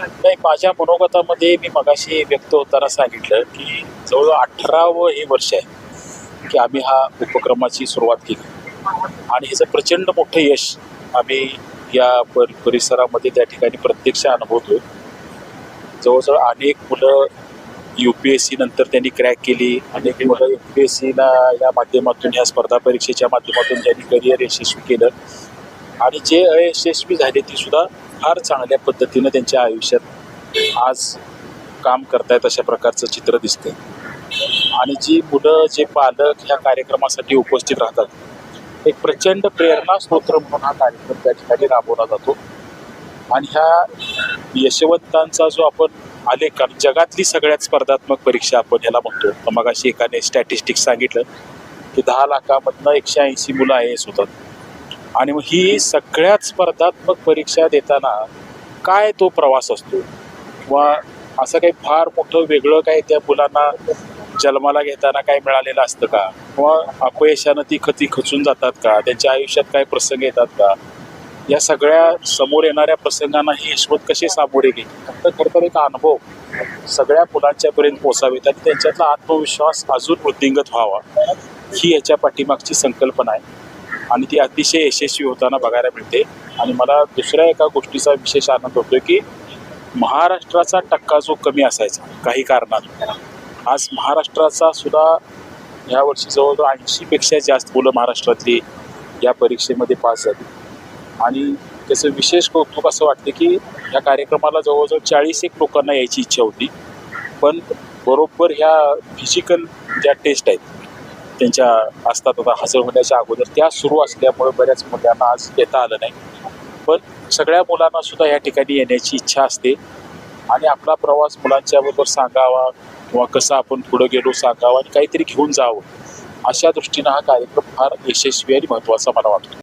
नाही माझ्या मनोगतामध्ये मी मगाशी व्यक्त होताना सांगितलं की जवळ अठरावं हे वर्ष आहे की आम्ही हा उपक्रमाची सुरुवात केली. आणि ह्याचं प्रचंड मोठं यश आम्ही या पर परिसरामध्ये त्या ठिकाणी प्रत्यक्ष अनुभवतो जवळजवळ अनेक मुलं यू पी एस सी नंतर त्यांनी क्रॅक केली. अनेक मुलं यू पी एस सीला या माध्यमातून या स्पर्धा परीक्षेच्या माध्यमातून त्यांनी करिअर यशस्वी केलं. आणि जे अयशस्वी झाले ती सुद्धा फार चांगल्या पद्धतीनं त्यांच्या आयुष्यात आज काम करतायत अशा प्रकारचं चित्र दिसतंय. आणि जी मुलं जे पालक ह्या कार्यक्रमासाठी उपस्थित राहतात एक प्रचंड प्रेरणा स्तोत्र म्हणून हा कार्यक्रम त्या ठिकाणी राबवला जातो. आणि ह्या यशवंतांचा जो आपण आलेख कारण जगातली सगळ्यात स्पर्धात्मक परीक्षा आपण याला म्हणतो. तर मग अशी एकाने स्टॅटिस्टिक्स सांगितलं की दहा लाखामधनं एकशे ऐंशी मुलं आय एस होतात आणि मग ही सगळ्यात स्पर्धात्मक परीक्षा देताना काय तो प्रवास असतो? किंवा असं काही फार मोठं वेगळं काय त्या मुलांना जन्माला घेताना काय मिळालेलं असतं का? किंवा अपयशानं ती खती खचून जातात का? त्यांच्या आयुष्यात काय प्रसंग येतात का? या सगळ्या समोर येणाऱ्या प्रसंगांना ही यशवत कशी सामोरे गेली? तर खरं तर एक अनुभव सगळ्या मुलांच्यापर्यंत पोचावेत आणि त्यांच्यातला आत्मविश्वास अजून वृद्धिंगत व्हावा ही याच्या पाठीमागची संकल्पना आहे. आणि ती अतिशय यशस्वी होताना बघायला मिळते. आणि मला दुसऱ्या एका गोष्टीचा विशेष आनंद होतोय की महाराष्ट्राचा टक्का जो कमी असायचा काही कारणात. आज महाराष्ट्राचा सुद्धा ह्या वर्षी जवळजवळ ऐंशीपेक्षा जास्त मुलं महाराष्ट्रातली या परीक्षेमध्ये पास झाली. आणि त्याचं विशेष कौतुक असं वाटतं की ह्या कार्यक्रमाला जवळजवळ चाळीस एक लोकांना यायची इच्छा होती. पण बरोबर ह्या फिजिकल ज्या टेस्ट आहेत त्यांच्या असतात आता हजर होण्याच्या अगोदर त्या सुरू असल्यामुळे बऱ्याच मुलांना आज येता आलं नाही. पण सगळ्या मुलांना सुद्धा या ठिकाणी येण्याची इच्छा असते. आणि आपला प्रवास मुलांच्या बरोबर सांगावा किंवा कसं आपण पुढं गेलो सांगावं आणि काहीतरी घेऊन जावं अशा दृष्टीनं हा कार्यक्रम फार यशस्वी आणि महत्त्वाचा मला वाटतो.